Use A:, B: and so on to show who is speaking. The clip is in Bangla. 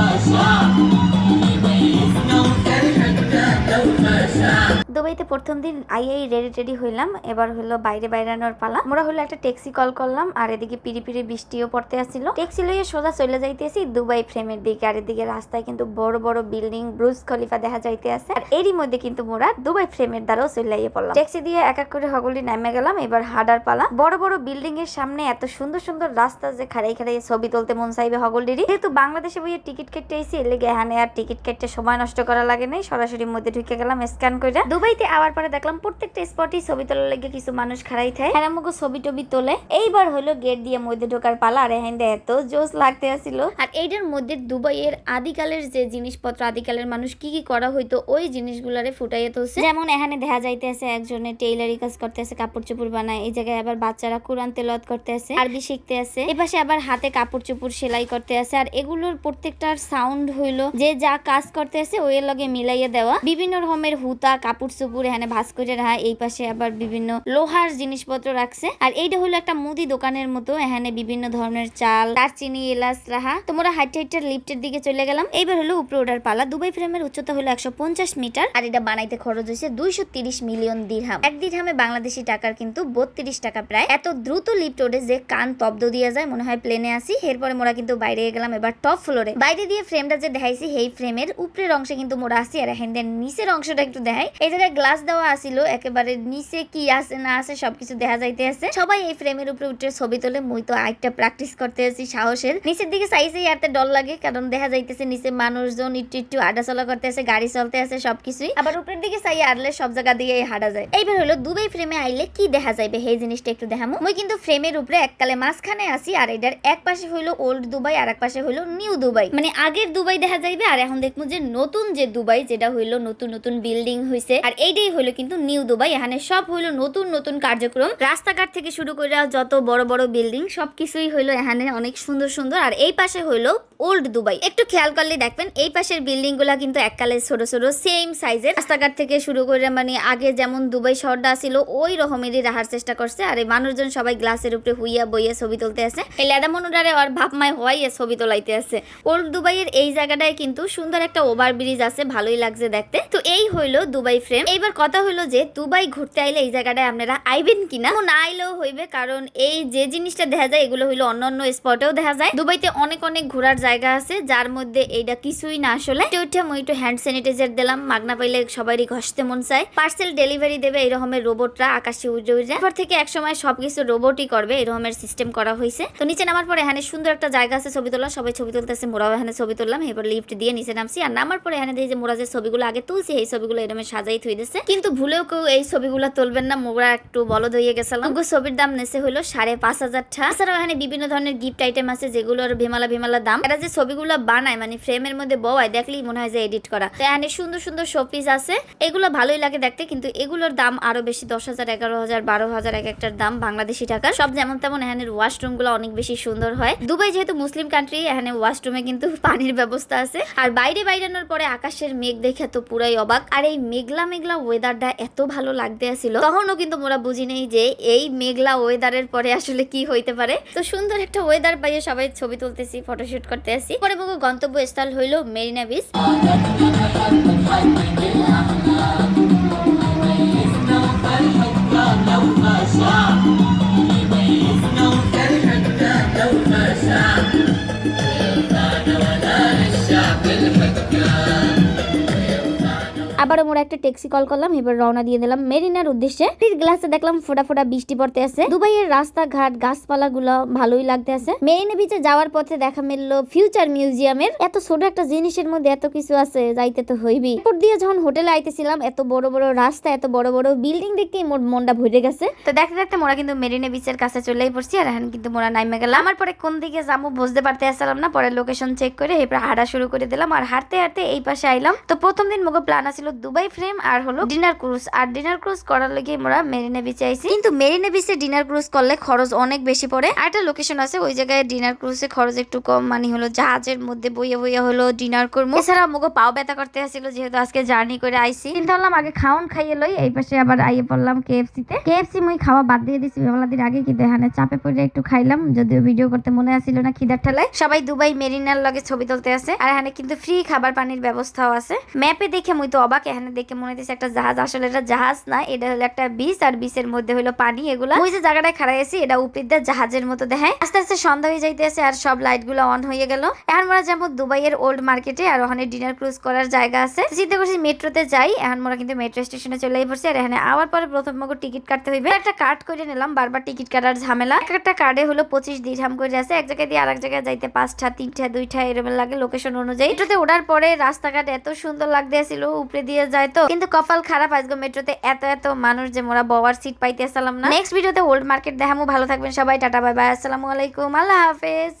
A: dançar. দুবাইতে প্রথম দিন আইয়াই রেডি টেডি হইলাম। এবার হলো বাইরে বাইরানোর পালা। আমরা হলো একটা ট্যাক্সি কল করলাম, আর এদিকে পিড়ি পিড়ি বৃষ্টিও পড়তে আসছিল ট্যাক্সি লইয়ে সোজা চলে যাইতেছি দুবাই ফ্রেমের দিকে। আর এদিকে রাস্তায় কিন্তু বড় বড় বিল্ডিং, ব্রুজ খলিফা দেখা যাইতে আছে। আর এরই মধ্যে কিন্তু মোরা দুবাই ফ্রেমের দ্বারাও চলে পড়লাম। ট্যাক্সি দিয়ে এক এক করে হগলি নামে গেলাম, এবার হাডার পালা। বড় বড় বিল্ডিং এর সামনে এত সুন্দর সুন্দর রাস্তা যে খাড়াই খাড়াই ছবি তুলতে মন চাইবে হগলিরই। যেহেতু বাংলাদেশে বইয়ে টিকিট কেটে এসি এর লেগে আর টিকিট কেটে সময় নষ্ট করা লাগে নাই। সরাসরি মধ্যে ঢুকে গেলাম স্ক্যান করে দুবাইতে আবার পরে দেখলাম প্রত্যেকটা স্পটই ছবি তোলার লেগে কিছু মানুষ খাড়াই থাকে। হ্যাঁ ছবি টবি তোলে। এইবার হলো গেট দিয়ে মধ্যে ঢোকার পালা, আর এখানে এত জোস লাগতে আসছিল আর এইটার মধ্যে দুবাইয়ের আদিকালের যে জিনিসপত্র, আদিকালের মানুষ কি কি করা হইতো, ওই জিনিসগুলারে ফুটাইয়ে তুলছে। যেমন এখানে দেখা যাইতেছে একজনে টেইলারি কাজ করতে আছে কাপড় চোপড় বানায়। এই জায়গায় আবার বাচ্চারা কোরআন তেলাওয়াত করতে আছে আরবি শিখতে আছে এপাশে আবার হাতে কাপড় চোপড় সেলাই করতে আছে আর এগুলোর প্রত্যেকটার সাউন্ড হইল যে যা কাজ করতে আছে ওই লগে মিলাইয়া দেওয়া। বিভিন্ন রকমের হুতা কাপড় এখানে ভাস করে রাখা এই পাশে আবার বিভিন্ন লোহার জিনিসপত্র রাখছে। আর এইটা হলো একটা মুদি দোকানের মতো, এখানে বিভিন্ন ধরনের চাল, দারচিনি, এলাচ রাহা। তোমরা হাইট হাইটার লিফটের দিকে চলে গেলাম। এইবার হলো উপরে ওঠার পালা। দুবাই ফ্রেমের উচ্চতা হলো একশো পঞ্চাশ মিটার, আর এটা বানাইতে খরচ হয়েছে দুইশো মিলিয়ন দিরহাম। এক দিরহামে বাংলাদেশি টাকার কিন্তু বত্রিশ টাকা প্রায়। এত দ্রুত লিফট ওঠে যে কান তব্দ দিয়ে যায়, মনে হয় প্লেনে আসি। এরপরে মোরা কিন্তু বাইরে গেলাম, এবার টপ ফ্লোরে। বাইরে দিয়ে ফ্রেমটা যে দেখাইছি, সেই ফ্রেমের উপরের অংশে কিন্তু মোরা আসি, আর দিয়ে নিচের অংশটা একটু দেখাই। এই জায়গায় গ্লাস দেওয়া আসিল, একেবারে নিচে কি আছে না আছে সবকিছু দেখা যাইতে আছে। সবাই এই ফ্রেমের উপরে উঠে ছবি তোলে, মুই তো আরেকটা প্র্যাকটিস করতে আছি সাহসের। নিচের দিকে চাইছেই আরতে ডর লাগে, কারণ দেখা যাইতেছে নিচে মানুষজন একটু একটু আডা চলা করতে আছে, গাড়ি চলতে আছে, সবকিছুই। আবার উপরের দিকে চাই আরলে সব জায়গা দিয়ে হাঁটা যায়। এইবার হলো দুবাই ফ্রেমে আইলে কি দেখা যাইবে? এই জিনিসটা একটু দেখামো। মুই কিন্তু ফ্রেমের উপরে এককালে মাঝখানে আসি আর এটার এক পাশে হইল ওল্ড দুবাই, আর এক পাশে হইল নিউ দুবাই। মানে আগের দুবাই দেখা যাইবে, আর এখন দেখব যে নতুন যে দুবাই, যেটা হইল নতুন নতুন বিল্ডিং হইছে। আর এইটাই হইল কিন্তু নিউ দুবাই। এখানে সব হইল নতুন নতুন কার্যক্রম। রাস্তাঘাট থেকে শুরু করে যত বড় বড় বিল্ডিং সবকিছুই হইল এখানে অনেক সুন্দর সুন্দর। আর এই পাশে হইল ওল্ড দুবাই। একটু খেয়াল করলে দেখবেন, এই পাশের বিল্ডিংগুলা কিন্তু এককালে ছোট ছোট সেম সাইজের রাস্তাঘাট থেকে শুরু করে মানে আগে যেমন দুবাই শহরটা ছিল, ওই রকমেরই রাখার চেষ্টা করছে। আর এই মানুষজন সবাই গ্লাসের উপরে হুইয়া বইয়া ছবি তুলতে আছে এই লেদা মনুরারে আর বাপ মায় হওয়াই ছবি তোলাইতে আছে ওল্ড দুবাইয়ের এই জায়গাটায় কিন্তু সুন্দর একটা ওভার ব্রিজ আছে, ভালোই লাগছে দেখতে। তো এই হইল দুবাই ফ্রেম এইবার কথা হলো যে দুবাই ঘুরতে আইলে এই জায়গাটায় আপনারা আইবেন কিনা? না আইলেও হইবে, কারণ এই যে জিনিসটা দেখা যায়, এগুলো হইল অন্য অন্য স্পটেও দেখা যায়। দুবাইতে অনেক অনেক ঘোরার জায়গা আছে, যার মধ্যে এইটা কিছুই না আসলে। ওইটা একটু হ্যান্ড স্যানিটাইজার দিলাম, মাগনা পাইলে সবারই ঘষতে মন চায়। পার্সেল ডেলিভারি দেবে এই রকমের রোবটরা আকাশে উড়ে উড়ে। এরপর থেকে এক সময় সবকিছু রোবটই করবে, এই রকমের সিস্টেম করা হয়েছে তো নিচে নামার পরে এখানে সুন্দর একটা জায়গা আছে, ছবি তোলা সবাই ছবি তুলতেছে, মোরাও এখানে ছবি তুললাম, এরপর লিফট দিয়ে নিচে নামছি। আর নামার পরে এখানে দেখি যে মোরা যে ছবিগুলো আগে তুলছি, এই ছবিগুলো এরকম সাজাই থই দিছে। কিন্তু ভুলেও কেউ এই ছবিগুলো তুলবেন না, মোরা একটু বলদ হয়ে গেছিলাম। ছবির দাম নেছে হলো সাড়ে পাঁচ হাজার এছাড়াও এখানে বিভিন্ন ধরনের গিফট আইটেম আছে, যেগুলোর ভেমালা ভেমালা দাম। এরা যে ছবিগুলো বানায় মানে ফ্রেমের মধ্যে বওয়ায়, দেখলেই মনে হয় যে এডিট করা। তো এখানে সুন্দর সুন্দর শোপিস আছে। এগুলো ভালোই লাগে দেখতে, কিন্তু এগুলোর দাম আরও বেশি, দশ হাজার, এগারো হাজার, বারো হাজার এক একটার দাম বাংলাদেশি টাকা সব যেমন তেমন এখানে ওয়াশরুমগুলো অনেক বেশি সুন্দর হয়। দুবাই যেহেতু মুসলিম কান্ট্রি এখানে ওয়াশরুমে কিন্তু পানির ব্যবস্থা আছে। আর বাইরে বাইরানোর পরে আকাশের মেঘ দেখে তো পুরাই অবাক। আর এই মেঘলা মেঘলা ওয়েদারটা এত ভালো লাগতে আসছিল তখনও কিন্তু মোরা বুঝি নেই যে এই মেঘলা ওয়েদারের পরে আসলে কি হইতে পারে। তো সুন্দর একটা ওয়েদার পাইয়ে সবাই ছবি তুলতেছি ফটোশুট করতে আসি। পরে মুখ গন্তব্য স্থল হইল মেরিনা বিচ একটা ট্যাক্সি কল করলাম, এবার রওনা দিয়ে দিলাম মেরিনার উদ্দেশ্যে। ফির গ্লাসে দেখলাম ফোটা ফোটা বৃষ্টি পড়তে আছে। দুবাইয়ের রাস্তাঘাট গাছপালা গুলো ভালোই লাগতে আছে। মেরিনা বিচে যাওয়ার পথে দেখা মিললো ফিউচার মিউজিয়ামের এত ছোট একটা জিনিসের মধ্যে এত কিছু আছে, যাইতে তো হইবি এরপর দিয়ে যখন হোটেলে আইতেছিলাম, এত বড় বড় রাস্তা, এত বড় বড় বিল্ডিং দেখেই মোর মনটা ভরে গেছে। তো দেখতে দেখতে মোরা কিন্তু মেরিনা বিচের কাছে চলেই পড়ছি, আর এখন কিন্তু মোরা নাইমে গেলাম। আমার পরে কোন দিকে যাব বুঝতে পারতে আসলাম না, পরে লোকেশন চেক করে এরপর হাঁটা শুরু করে দিলাম, আর হাঁটতে হাঁটতে এই পাশে আইলাম। তো প্রথম দিন মুখে প্ল্যান আছিল দুবাই ফ্রেম আর হলো ডিনার ক্রুজ আর ডিনার ক্রুজ করার লগে আমরা মেরিনা বিচে আইছি। কিন্তু মেরিনা বিচে ডিনার ক্রুজ করলে খরচ অনেক বেশি পড়ে। আর একটা লোকেশন আছে, ওই জায়গায় ডিনার ক্রুজে খরচ একটু কম। মানে হলো জাহাজের মধ্যে বইয়া বইয়া হলো ডিনার করব এছাড়া মুগো পাও ব্যথা করতে আসছিল যেহেতু আজকে জার্নি করে আইছি। চিন্তা করলাম আগে খাওন খাইয়ে লই, এই পাশে আবার আইয়ে পড়লাম কেএফসি তে কেএফসি মুই খাওয়া বাদ দিয়ে দিছি বেলা দিন আগে, কিন্তু এখানে চাপে পড়ে একটু খাইলাম। যদিও ভিডিও করতে মনে আসছিল না খিদার ঠেলায়। সবাই দুবাই মেরিনার লগে ছবি তুলতে আছে আর এখানে কিন্তু ফ্রি খাবার পানির ব্যবস্থাও আছে। ম্যাপে দেখে মুই তো অবাক, এখানে দেখে মনে হচ্ছে একটা জাহাজ। আসলে এটা জাহাজ না, এটা হলো একটা বিচ, আর বিচের মধ্যে হলো পানি এগুলো। ওই যে জায়গাটায় খাড়াই আছি, এটা উপর দিয়ে জাহাজের মতো দেখায় আস্তে আস্তে সন্ধ্যা হয়ে যাইতেছে আর সব লাইটগুলো অন হয়ে গেল। এখন আমরা যাব দুবাইয়ের ওল্ড মার্কেটে আর ওখানে ডিনার ক্রুজ করার জায়গা আছে। চিন্তা করছি মেট্রোতে যাই, এখন আমরা কিন্তু মেট্রো স্টেশনে চলে পড়ছি, আর এখানে আবার পরে প্রথম মগো টিকিট কাটতে হইবে। একটা কার্ড করে নিলাম, বারবার টিকিট কাটার ঝামেলা। এক একটা কার্ডে হলো পঁচিশ দিরহাম করে আছে, এক জায়গায় দিয়ে আরেক জায়গায় যাইতে পাঁচটা, তিনটা, দুইটা, এরকম লাগে লোকেশন অনুযায়ী। মেট্রোতে ওঠার পরে রাস্তাঘাট এত সুন্দর লাগতে আসছিল উপরে দিয়ে যায় তো? কিন্তু কপাল খারাপ, আজকে মেট্রোতে এত এত মানুষ যে মোরা বাবার সিট পাইতে আসলাম না। নেক্সট ভিডিওতে ওল্ড মার্কেট দেখামু, ভালো থাকবেন সবাই, টাটা বাই বাই আসসালামু আলাইকুম, আল্লাহ হাফেজ।